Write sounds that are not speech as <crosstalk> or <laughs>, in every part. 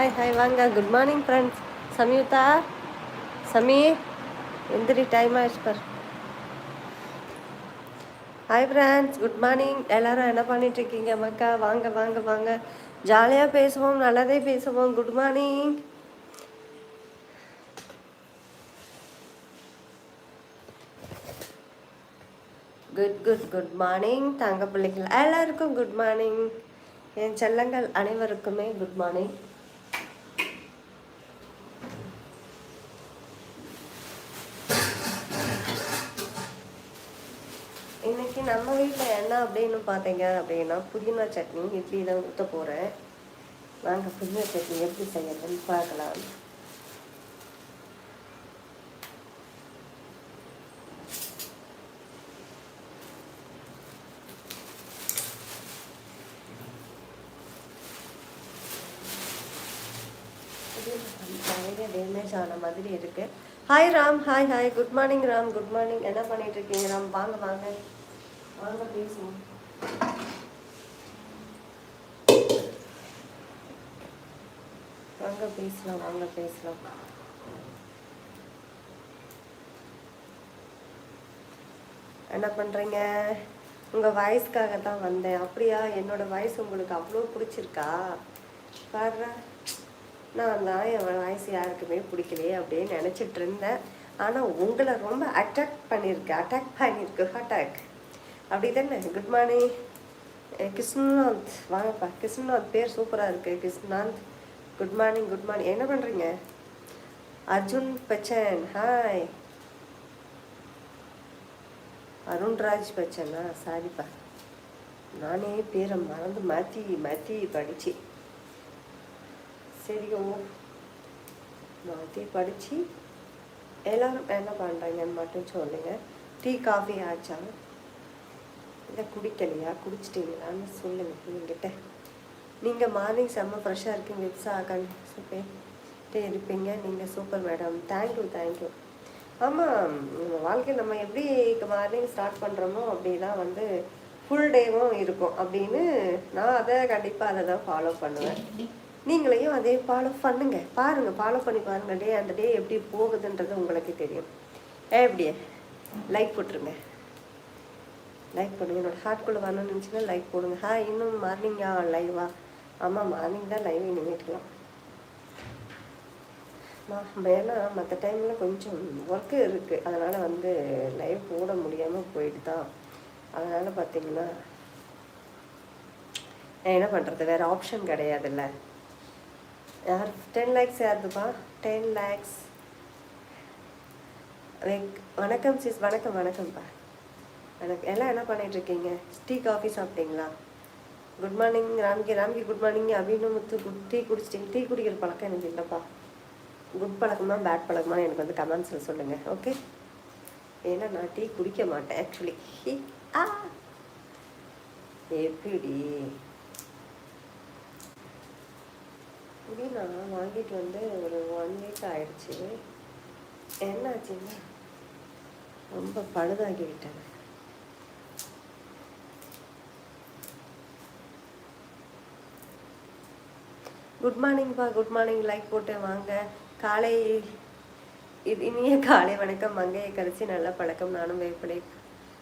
Hi hi வாங்க. Good morning friends Samyutha? Sami எந்திரி time ஆயிடுச்சு பார். ஹாய் ஃப்ரெண்ட்ஸ் குட் மார்னிங் எல்லாரும் என்ன பண்ணிட்டு இருக்கீங்க மக்கா வாங்க வாங்க வாங்க. ஜாலியாக பேசுவோம் நல்லதே பேசுவோம். Good morning good good good morning தங்க பிள்ளைகள் எல்லாருக்கும் குட் மார்னிங் என் செல்லங்கள் அனைவருக்குமே குட் மார்னிங் நம்ம வீட்டில் என்ன அப்படின்னு பார்த்தீங்க அப்படின்னா புதினா சட்னி இட்லி தான் ஊற்ற போகிறேன் நாங்கள் புதினா சட்னி எப்படி செய்யறதுன்னு பார்க்கலாம். நிறைய டேமேஜ் ஆன மாதிரி இருக்கு. Hi Ram hi hi good morning Ram good morning என்ன பண்ணிட்டு இருக்கீங்க ராம் வாங்க வாங்க. வாங்க பேசுவோம் வாங்க பேசலாம் வாங்க பேசலாம். என்ன பண்றீங்க? உங்க வாய்ஸ்க்காக தான் வந்தேன். அப்படியா? என்னோட வாய்ஸ் உங்களுக்கு அவ்வளோ பிடிச்சிருக்கா? பாரு நான் தான் என் வாய்ஸ் யாருக்குமே பிடிக்கலையே அப்படின்னு நினச்சிட்டு இருந்தேன். ஆனால் உங்களை ரொம்ப அட்டாக் பண்ணியிருக்கு. அட்டாக் பண்ணியிருக்கு. அட்டாக் அப்படி தானே? Good morning Krishnanath. வாங்கப்பா. கிருஷ்ணநாத் பேர் சூப்பராக இருக்கு. Krishnanath. Good morning good morning என்ன பண்ணுறீங்க அர்ஜுன் பச்சன். ஹாய் அருண்ராஜ் பச்சனா? சாரிப்பா. நானே பேரை மறந்து மாற்றி மாற்றி சரி ஓ. மாற்றி படித்து எல்லோரும் என்ன பண்ணுறாங்கன்னு மட்டும் சொல்லுங்கள் டீ காஃபி ஆச்சா? இல்லை குடிக்கலையா? குடிச்சிட்டீங்களான்னு சொல்லுங்க என்கிட்ட. நீங்கள் மார்னிங் செம்ம ஃப்ரெஷ்ஷாக இருக்கீங்க விப்ஸா சூப்பர் இருப்பீங்க. நீங்கள் சூப்பர் மேடம் தேங்க்யூ தேங்க்யூ ஆமாம் நம்ம வாழ்க்கையில் நம்ம எப்படி மார்னிங் ஸ்டார்ட் பண்ணுறோமோ அப்படிலாம் வந்து ஃபுல் டேவும் இருக்கும். அப்படின்னு நான் அதை கண்டிப்பாக அதை தான் ஃபாலோ பண்ணுவேன். நீங்களையும் அதே ஃபாலோ பண்ணுங்க. பாருங்க ஃபாலோ பண்ணி பாருங்க. டே அந்த டே எப்படி போகுதுன்றது உங்களுக்கு தெரியும். எப்படியே லைக் போட்டுருங்க. லைக் பண்ணுங்க. என்னோட ஹார்ட்குள்ளே வரணும்னு நினச்சிங்கன்னா லைக் போடுங்க. ஹா இன்னும் மார்னிங்கா லைவா ஆமாம் மார்னிங் தான் லைவ் இனிமேட்டுலாம் ஏன்னா மற்ற டைமில் கொஞ்சம் ஒர்க்கு இருக்குது அதனால் வந்து லைவ் போட முடியாமல் போயிட்டு தான். அதனால் பார்த்தீங்கன்னா என்ன பண்ணுறது வேறு ஆப்ஷன் கிடையாதுல்ல. யார்? டென் லேக்ஸ் யாருதுப்பா? டென் லேக்ஸ் வணக்கம் சிஸ் வணக்கம் வணக்கம்ப்பா. வணக்கம் எல்லாம் என்ன பண்ணிகிட்ருக்கீங்க டீ காஃபி சாப்பிட்டீங்களா? Good morning Ramki Ramki good morning அப்படின்னு முத்து குட் டீ குடிச்சிட்டிங்க. டீ குடிக்கிற பழக்கம் எனக்கு இல்லைப்பா. குட் பழக்கமா பேட் பழக்கமா எனக்கு வந்து கமெண்ட்ஸில் சொல்லுங்கள் ஓகே ஏன்னா நான் டீ குடிக்க மாட்டேன் ஆக்சுவலி ஆ. எப்படி இப்படி நான் வாங்கிட்டு வந்து ஒரு ஒன் வீக் ஆயிடுச்சு. என்னாச்சுன்னா ரொம்ப பழுதாகி விட்டேன். குட் மார்னிங்ப்பா குட் மார்னிங் லைக் போட்டு வாங்க. காலை இது இனிய காலை வணக்கம். மங்கையை கரைச்சி நல்ல பழக்கம். நானும் வேப்பிலை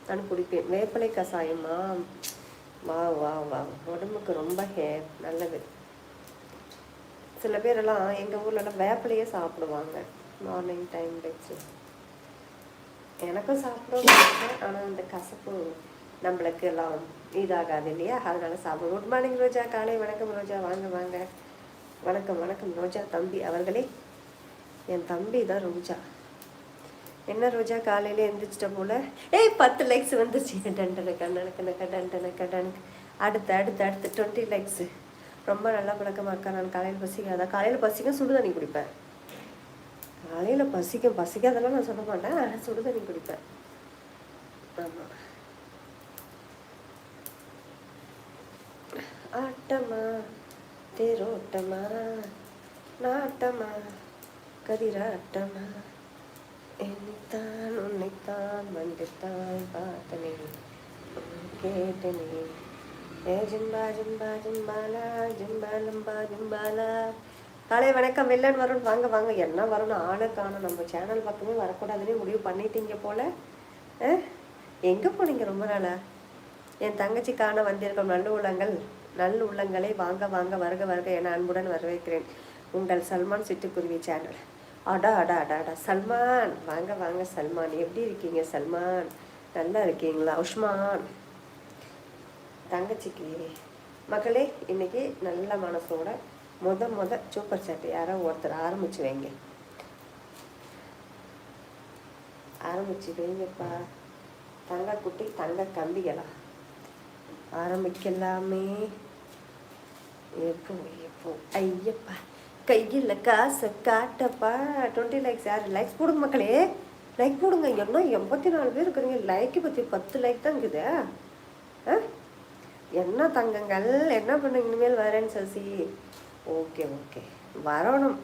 நானும் குடிப்பேன். வேப்பிலை கஷாயமா? வா வா வா உடம்புக்கு ரொம்ப ஹே நல்லது. சில பேரெல்லாம் எங்கள் ஊர்லலாம் வேப்பிலையே சாப்பிடுவாங்க. மார்னிங் டைம் வச்சு. எனக்கும் சாப்பிடுவோம் ஆனால் அந்த கசப்பு நம்மளுக்கு எல்லாம் இதாகாது இல்லையா? அதனால சாப்பிடுவோம். Good morning Roja. காலை வணக்கம் ரோஜா. வாங்க வாங்க. வணக்கம் வணக்கம். ரோஜா தம்பி அவர்களே. என் தம்பி தான் ரோஜா. என்ன ரோஜா காலையில எழுந்திரிச்சிட்ட போல? ஏய் பத்து லைக்ஸ் வந்துச்சு <laughs> டண்டனக்கா நடக்கணக்கா டண்டனக்கா டனக்கு அடுத்து அடுத்து அடுத்து டுவெண்ட்டி லைக்ஸு ரொம்ப நல்லா பழக்கமாக இருக்கா? நான் காலையில் பசிக்காத? காலையில் பசிக்க சுடு தண்ணி குடிப்பேன். காலையில் பசிக்கும் பசிக்காதெல்லாம் நான் சொல்ல மாட்டேன். ஆனால் சுடு தண்ணி குடிப்பேன். ஆமாம் ஆட்டமா? தேரோட்டமா நாட்டமா? கதிராட்டமா? என்னைத்தான் உன்னைத்தான் வந்துத்தான் பார்த்தனே. கேட்டனே. ஏ ஜிம்பா ஜிம்பா ஜிம்பாலா ஜிம்பா லம்பா ஜிம்பாலா. காலை வணக்கம் வெள்ளன் வரும் வாங்க வாங்க. என்ன வரணும் ஆளை காணும். நம்ம சேனல் பக்கமே வரக்கூடாதுன்னு முடிவு பண்ணிட்டீங்க போல. எங்கே போனீங்க ரொம்ப நாளா? என் தங்கச்சி காண வந்திருக்கும் நல்ல உள்ளங்கள். நல்ல உள்ளங்களை வாங்க வாங்க வருக வருக என அன்புடன் வரவேற்கிறேன். உங்கள் சல்மான் சிட்டுக்குருவி சேனல் அடா அடா அடா அடா. சல்மான் வாங்க வாங்க சல்மான். எப்படி இருக்கீங்க சல்மான்? நல்லா இருக்கீங்களா? உஷ்மான் தங்கச்சிக்கு மகளே இன்னைக்கு நல்ல மனசோட முத முத சூப்பர் சாட் யாரோ ஒருத்தர் ஆரம்பிச்சு வைங்க. ஆரம்பிச்சு வைங்கப்பா. தங்க குட்டி தங்க கம்பிகளா. ஆரம்பிக்கலாமே. இருக்கும் எப்போ ஐயப்பா. கையில் காசை காட்டப்பா. டுவெண்ட்டி லைக்ஸ் யார்? லைக்ஸ் போடுங்க மக்களே. லைக் போடுங்க. இன்னும் எண்பத்தி நாலு பேர் இருக்கிறீங்க. லைக்கு பற்றி பத்து லைக் தான் இருக்குது. ஆ? என்ன தங்கங்கள்? என்ன பண்ணுங்க? இனிமேல் வரேன்னு சசி. Okay okay. வரணும்.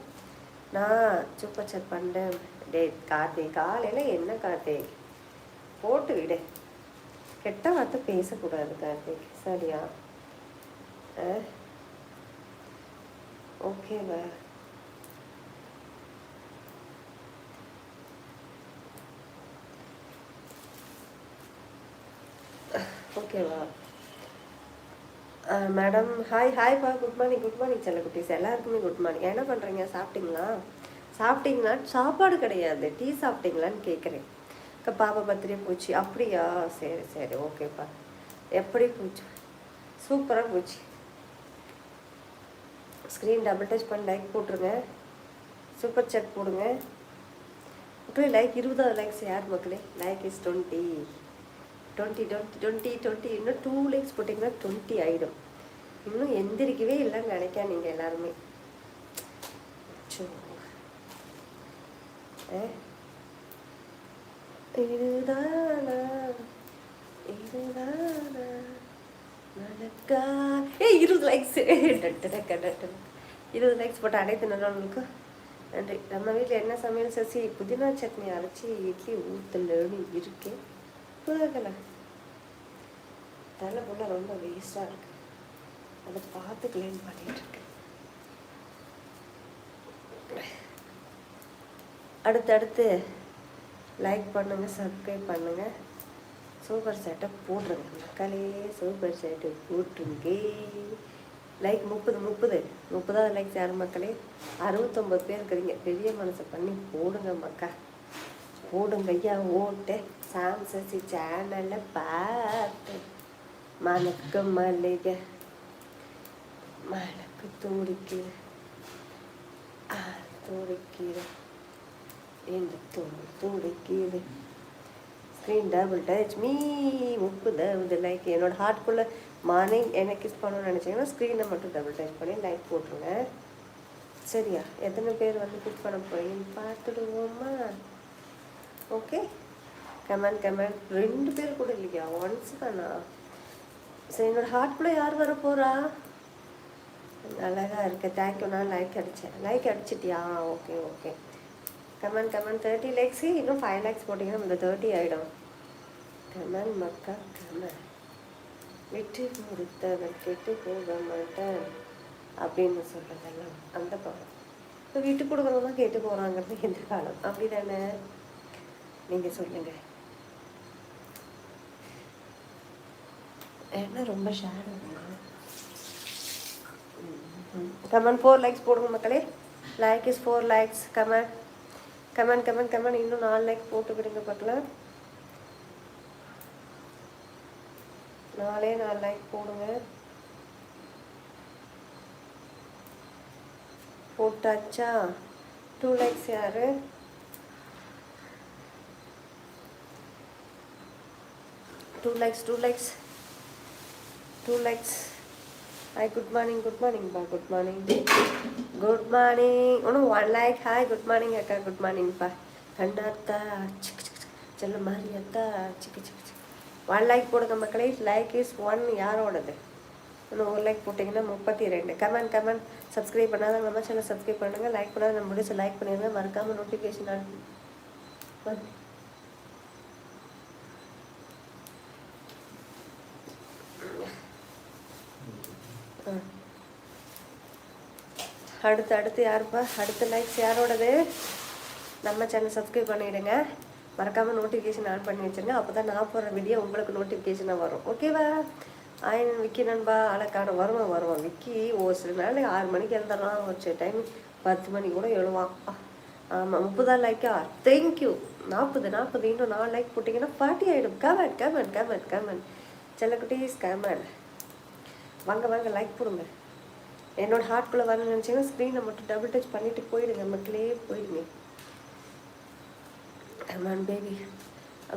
நான் சூப்பர் செட் பண்ணேன் டே கார்த்திக் காலையில் என்ன கார்த்திக்? போட்டு விடு. கெட்ட வார்த்தை பேசக்கூடாது கார்த்திக். சரியா? ஆ? ஓகேவா ஓகேவா மேடம் ஹாய் ஹாய்ப்பா குட் மார்னிங் குட் மார்னிங் செல்ல குட்டீஸ். எல்லாருக்குமே குட் மார்னிங் என்ன பண்ணுறீங்க சாப்பிட்டீங்களா? சாப்பிட்டீங்களா? சாப்பாடு கிடையாது. டீ சாப்பிட்டீங்களான்னு கேட்குறேன் இப்போ பாப்பா பர்த்டே போச்சு. அப்படியா? சரி சரி. ஓகேப்பா எப்படி போச்சு? சூப்பராக போச்சு. ஸ்க்ரீன் டபுள் டச் பண்ணி லைக் போட்டுருங்க. சூப்பர் சாட் போடுங்க. மக்களே லைக் இருபதாவது லைக்ஸ் யார் மக்களே? Like is twenty twenty twenty twenty twenty இன்னும் டூ லைக்ஸ் போட்டிங்கன்னா டுவெண்ட்டி ஆகிடும் இன்னும் எந்திரிக்கவே இல்லைன்னு நினைக்கா நீங்கள் எல்லாருமே. ஏ? இதுதானா இதுதானா ஏ இருபது லைக்ஸ் <laughs> இருபது லைக்ஸ் போட்ட அனைத்து நல்லவங்களுக்கு நன்றி. நம்ம வீட்டில் என்ன சமையல் சசி? புதினா சட்னி அரைச்சி இட்லி ஊற்றுலன்னு இருக்கேன். போகல. தலை புள்ள ரொம்ப வேஸ்டாக இருக்கு. அதை பார்த்து க்ளீன் பண்ணிட்டு இருக்கேன் அடுத்தடுத்து லைக் பண்ணுங்கள் சப்ஸ்கிரைப் பண்ணுங்கள் சூப்பர் சேட்டை போட்டுருங்க. மக்களே சூப்பர் சேட்டை போட்டுருங்க. லைக் முப்பது முப்பது. முப்பதாவது லைக் யார் மக்களே? அறுபத்தொம்பது பேர் இருக்கிறீங்க. பெரிய மனசை பண்ணி போடுங்க மக்கா. போடுங்க ஐயா ஓட்டு. சாம்சசி சேனலை பார்த்து. மணக்கு மல்லிகை. மணக்கு தூடிக்கீரை. ஆ துடிக்குது இந்த துணி துடிக்குது ஸ்க்ரீன் டபுள் டச் மீ முப்பதாவது லைக் என்னோட ஹார்ட்குள்ளே மார்னிங் என்ன கிஸ் பண்ணணும்னு நினச்சிங்கன்னா ஸ்க்ரீனை மட்டும் டபுள் டச் பண்ணி லைக் போட்டுருங்க. சரியா? எத்தனை பேர் வந்து கிஸ் பண்ண போறீங்கன்னு பார்த்துடுவோமா? ஓகே கமெண்ட் கமெண்ட் ரெண்டு பேர் கூட இல்லையா? ஒன்ஸ் தானா? சரி என்னோட ஹார்ட்குள்ளே யார் வர போகிறா அழகாக இருக்கு. தேங்க்யூ நான் லைக் அடித்தேன் like அடிச்சிட்டியா? Okay okay comment comment thirty likes இன்னும் ஃபைவ் லேக்ஸ் போட்டிங்கன்னா இந்த தேர்ட்டி ஆகிடும் கமெண்ட் மக்கா கமெண்ட் விட்டு கொடுத்தவன் கெட்டு போக மாட்டேன். அப்படின்னு சொல்கிறதெல்லாம் அந்த பாடம் இப்போ விட்டு கொடுக்குறவங்க தான் கேட்டு போகிறாங்கிறது எந்த காலம் அப்படி தானே நீங்கள் சொல்லுங்கள் என்ன ரொம்ப ஷேர் கமெண்ட் ஃபோர் லைக்ஸ் போடுங்க மக்களே. Like is four likes comment comment comment comment இன்னும் நாலு லைக் போட்டுக்கிறீங்க பார்க்கலாம். நாலே நாலு லைக் போடுங்க. போட்டாச்சா? டூ லைக்ஸ் யாரு? Two likes two likes two likes hi good morning good morning பா குட் மார்னிங் குட் மார்னிங் ஒன்றும் one like hi good morning அக்கா குட் மார்னிங் பா கண்டாத்தா சிக்கு சிக்கு செல்ல மாதிரி அத்தா சிக்கு சிக்கு சிக்கு ஒன் லைக் போடுங்க மக்களே. லைக் இஸ் ஒன் யாரோடது? இன்னும் ஒரு லைக் போட்டிங்கன்னா முப்பத்தி ரெண்டு கமெண்ட் கமெண்ட் சப்ஸ்கிரைப் பண்ணாத நம்ம சேனல் சப்ஸ்கிரைப் பண்ணுங்க. லைக் பண்ணாத நம்ம முடிச்சு லைக் பண்ணிடுங்க மறக்காமல் நோட்டிஃபிகேஷன் அனுப்பி அடுத்து அடுத்து யாருப்பா? அடுத்த லைக்ஸ் யாரோடது? நம்ம சேனல் சப்ஸ்கிரைப் பண்ணிவிடுங்க மறக்காமல் நோட்டிஃபிகேஷன் ஆன் பண்ணி வச்சுருங்க. அப்போ தான் நான் போடுற வீடியோ உங்களுக்கு நோட்டிஃபிகேஷனாக வரும். ஓகேவா ஆயன் விக்கி நண்பா. அழக்கான வருவான் வருவான் விக்கி ஒரு சில நாள் ஆறு மணிக்கு எழுந்துடலாம் ஒரு சில டைம் பத்து மணிக்கு கூட எழுவான். ஆமாம் முப்பதா லைக்கா தேங்க்யூ நாற்பது நாற்பது இன்னும் நாலு லைக் போட்டிங்கன்னா பார்ட்டி ஆகிடும் கமெண்ட் கமெண்ட் கமெண்ட் கமெண்ட் செல்லக்குட்டி ஸ்கேமன் வாங்க வாங்க லைக் போடுங்க. என்னோட ஹார்ட்குள்ளே வரணும்னு நினச்சிங்கன்னா ஸ்க்ரீனை மட்டும் டபுள் டச் பண்ணிவிட்டு போயிடுங்க. மக்களே போயிடுங்க. கமான் பேபி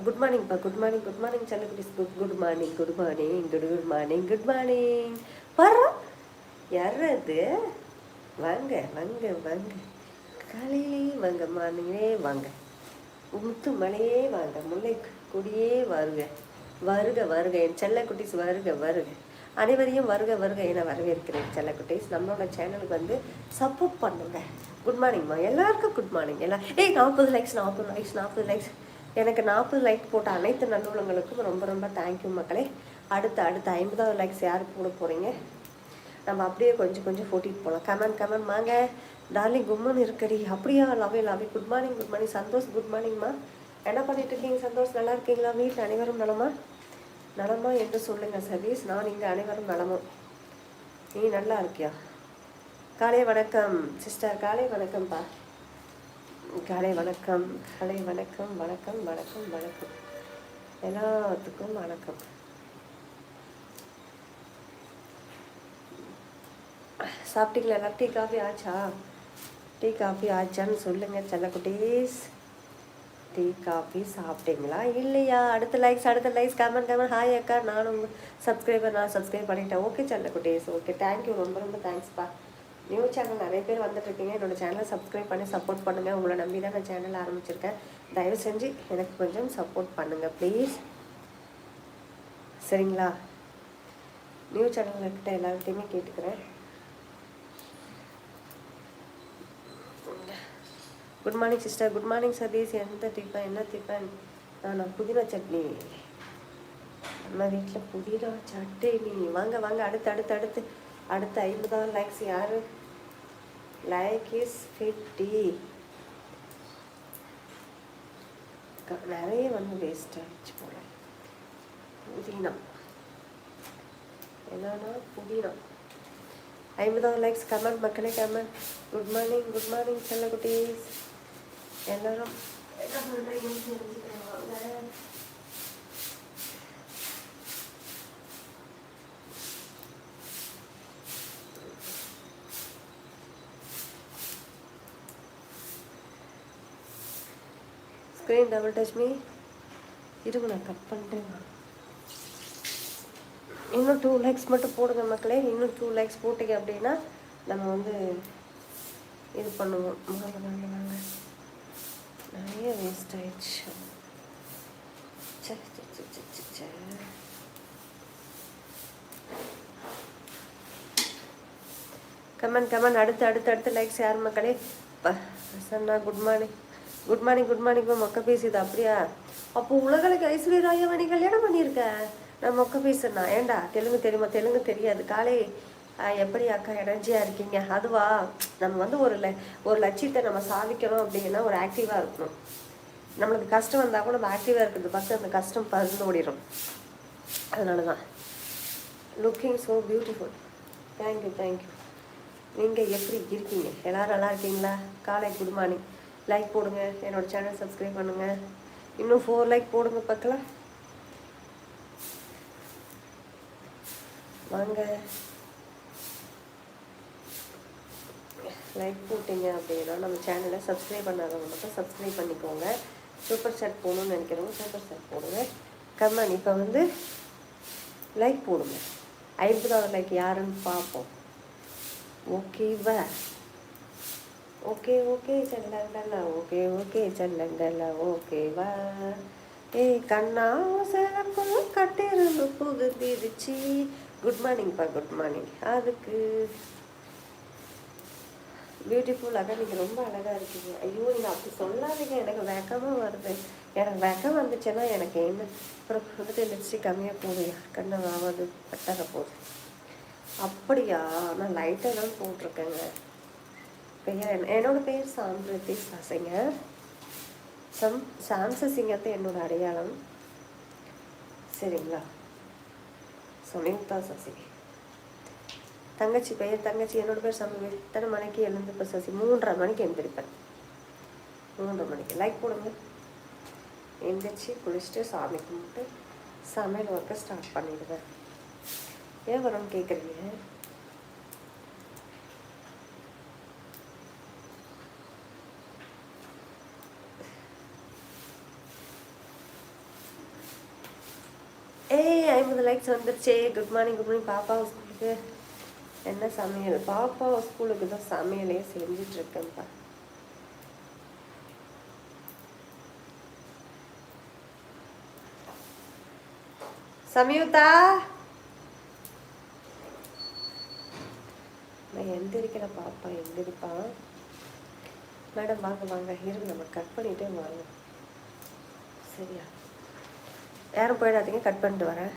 குட் மார்னிங்ப்பா good morning good morning செல்லக்குட்டீஸ் good good morning good morning good good morning good morning வரோம் யாரது வாங்க வாங்க வாங்க. காலையிலே வாங்க மார்னிங்கே வாங்க. முத்து மலையே வாங்க முல்லை கொடியே வருக வருக வருக என் செல்ல குட்டிஸ் வருக வருக. அனைவரையும் வருக வருக என வரவேற்கிறேன் செல்லக்குட்டீஸ். நம்மளோட சேனலுக்கு வந்து சப்போர்ட் பண்ணுங்க. குட் மார்னிங்மா எல்லாருக்கும் குட் மார்னிங் எல்லாம் ஏய் நாற்பது லைக்ஸ் நாற்பது லைக்ஸ் நாற்பது லைக்ஸ் எனக்கு நாற்பது லைக் போட்ட அனைத்து நல்லுள்ளங்களுக்கும் ரொம்ப ரொம்ப தேங்க்யூ மக்களே. அடுத்து அடுத்து ஐம்பதாவது லைக்ஸ் யாருக்கு போட போகிறீங்க நம்ம அப்படியே கொஞ்சம் கொஞ்சம் கூட்டிகிட்டு போகலாம் கமெண்ட் கமெண்ட் வாங்க. டார்லிங் கும்மன் இருக்கடி. அப்படியா லவே லவே good morning good morning Santhosh good மார்னிங்மா என்ன பண்ணிட்டு இருக்கீங்க சந்தோஷ்? நல்லா இருக்கீங்களா? வீட்டில் அனைவரும் நலமா? நலமா என்று சொல்லுங்கள் சதீஷ். நான் இங்கே அனைவரும் நலமும். நீ நல்லா இருக்கியா? காலை வணக்கம் சிஸ்டர். காலை வணக்கம்ப்பா. காலை வணக்கம் காலை வணக்கம் வணக்கம் வணக்கம் வணக்கம். எல்லாத்துக்கும் வணக்கம். சாப்பிட்டீங்களா? டீ காஃபி ஆச்சா? டீ காஃபி ஆச்சான்னு சொல்லுங்கள் செல்லக்குட்டீஸ். டீ காஃபி சாப்பிட்டீங்களா? இல்லையா? அடுத்த லைக்ஸ் அடுத்த லைக்ஸ் கமெண்ட் கமெண்ட் ஹாய் அக்கா நானும் சப்ஸ்கிரைபர் நான் சப்ஸ்கிரைப் பண்ணிட்டேன். ஓகே செல்லக்குட்டீஸ் ஓகே தேங்க்யூ ரொம்ப ரொம்ப தேங்க்ஸ்ப்பா நியூ சேனல் நிறைய பேர் வந்துட்டுருக்கீங்க என்னோடய சேனலை சப்ஸ்கிரைப் பண்ணி சப்போர்ட் பண்ணுங்கள் உங்களை நம்பி தான் நான் சேனல் ஆரம்பிச்சிருக்கேன். தயவு செஞ்சு எனக்கு கொஞ்சம் சப்போர்ட் பண்ணுங்கள் ப்ளீஸ் சரிங்களா? நியூ இருக்கிட்ட எல்லார்கிட்டையுமே கேட்டுக்கிறேன். Good morning sister good morning Sathish எந்த டிஃபன் என்ன டிஃபன் நான் புதினா சட்னி. நம்ம வீட்டில் புதினா சட்னி வாங்க வாங்க. அடுத்து அடுத்து அடுத்து. அடுத்து ஐம்பதாவது லைக்ஸ் யார்? லைக் இஸ் ஃபிஃப்டி நிறைய வந்து வேஸ்ட் ஆகிடுச்சு போல. புதினா. என்னன்னா புதினா. ஐம்பதாவது லைக்ஸ் கமெண்ட் மக்களே comment good morning good morning செல்ல குட்டீஸ் எல்லாரும் என்ன ஸ்க்ரீன் டபுள் டச் மீ இருங்க நான் கட் பண்ணிட்டேன். இன்னும் டூ லைக்ஸ் மட்டும் போடுங்க மக்களே. இன்னும் டூ லைக்ஸ் போட்டீங்க அப்படின்னா நம்ம வந்து இது பண்ணுவோம் வாங்க வாங்க வாங்க நிறைய வேஸ்ட் ஆயிடுச்சு கமெண்ட் கமெண்ட் அடுத்து அடுத்து அடுத்து லைக்ஸ் யார் மக்களே? Chana good morning good morning good morning மொக்க பேசுது அப்படியா? அப்போ உலகளுக்கு ஐஸ்வர்ய ராயவா கல்யாணம் பண்ணியிருக்க? நான் மொக்க பேசுனா ஏண்டா? தெலுங்கு தெரியுமா? தெலுங்கு தெரியாது. காலை எப்படி அக்கா எனர்ஜியாக இருக்கீங்க? அதுவா? நம்ம வந்து ஒரு ஒரு லட்சியத்தை நம்ம சாதிக்கணும் அப்படின்னா ஒரு ஆக்டிவாக இருக்கணும். நம்மளுக்கு கஷ்டம் வந்தால் கூட நம்ம ஆக்டிவாக இருக்கிறது பார்த்து அந்த கஷ்டம் பறந்து ஓடிடும் அதனால தான் looking so beautiful thank you thank you நீங்கள் எப்படி இருக்கீங்க? எல்லோரும் நல்லா இருக்கீங்களா? காலை குட் மார்னிங். லைக் போடுங்க. என்னோடய சேனல் சப்ஸ்கிரைப் பண்ணுங்கள் இன்னும் ஃபோர் லைக் போடுங்க பார்க்கலாம் வாங்க. லைக் போட்டிங்க அப்படின்னா நம்ம சேனலை சப்ஸ்கிரைப் பண்ணாதவங்க மட்டும் சப்ஸ்கிரைப் பண்ணிக்கோங்க. சூப்பர் சாட் போகணும்னு நினைக்கிறவங்க சூப்பர் சாட் போடுங்க கம்மன் இப்போ வந்து லைக் போடுங்க. ஐம்பதாவது லைக் யாருன்னு பார்ப்போம். ஓகேவா ஓகே ஓகே செல்லங்கல்ல ஓகே ஓகே செல்லங்கல்ல ஓகேவா ஏய் கண்ணா சிறப்பும் கட்டிருந்து புகுந்திருச்சு குட் மார்னிங்ப்பா குட் மார்னிங் அதுக்கு பியூட்டிஃபுல்லாக நீங்கள் ரொம்ப அழகாக இருக்கீங்க ஐயோ நீங்கள் அப்படி சொல்லாதீங்க. எனக்கு வெக்கமாக வருது. எனக்கு வெக்கம் வந்துச்சுன்னா எனக்கு என்ன அப்புறம் வந்துட்டு லிப்ஸ்டிக் கம்மியாக போகுது. கண்ணை ஆகாது பட்டக போகுது அப்படியா? நான் லைட்டாக தான் போட்டிருக்கேங்க. பெயர் என்ன? என்னோட பெயர் சாம்பிரதி சாசிங்க சம் சாம்ச சிங்கத்தை என்னோட அடையாளம். சரிங்களா? சுனிதா சசி தங்கச்சி பெயர் தங்கச்சி என்னோட பேர் சமி எத்தனை மணிக்கு எழுந்துப்ப சசி? மூன்றரை மணிக்கு எழுந்திருப்பேன் மூன்றரை மணிக்கு. லைக் போடுங்க. எந்திரிச்சு குளிச்சுட்டு சாமி கும்பிட்டு சமையல் ஒர்க்கை ஸ்டார்ட் பண்ணிடுவேன். ஏன் வரும்னு கேட்குறீங்க ஏய் ஐம்பது லைக்ஸ் வந்துருச்சே. குட் மார்னிங் குட் மார்னிங் பாப்பா ஸ்கூலுக்கு என்ன சமையல்? பாப்பா ஸ்கூலுக்கு தான் சமையலே செஞ்சுட்டு இருக்கேன்ப்பா சமயுதா நான் எந்திரிக்கிற பாப்பா எந்திரிப்பான் மேடம் வாங்க வாங்க. இருங்க நம்ம கட் பண்ணிட்டே வாங்க. சரியா? யாரும் போயிடாதீங்க கட் பண்ணிட்டு வரேன்.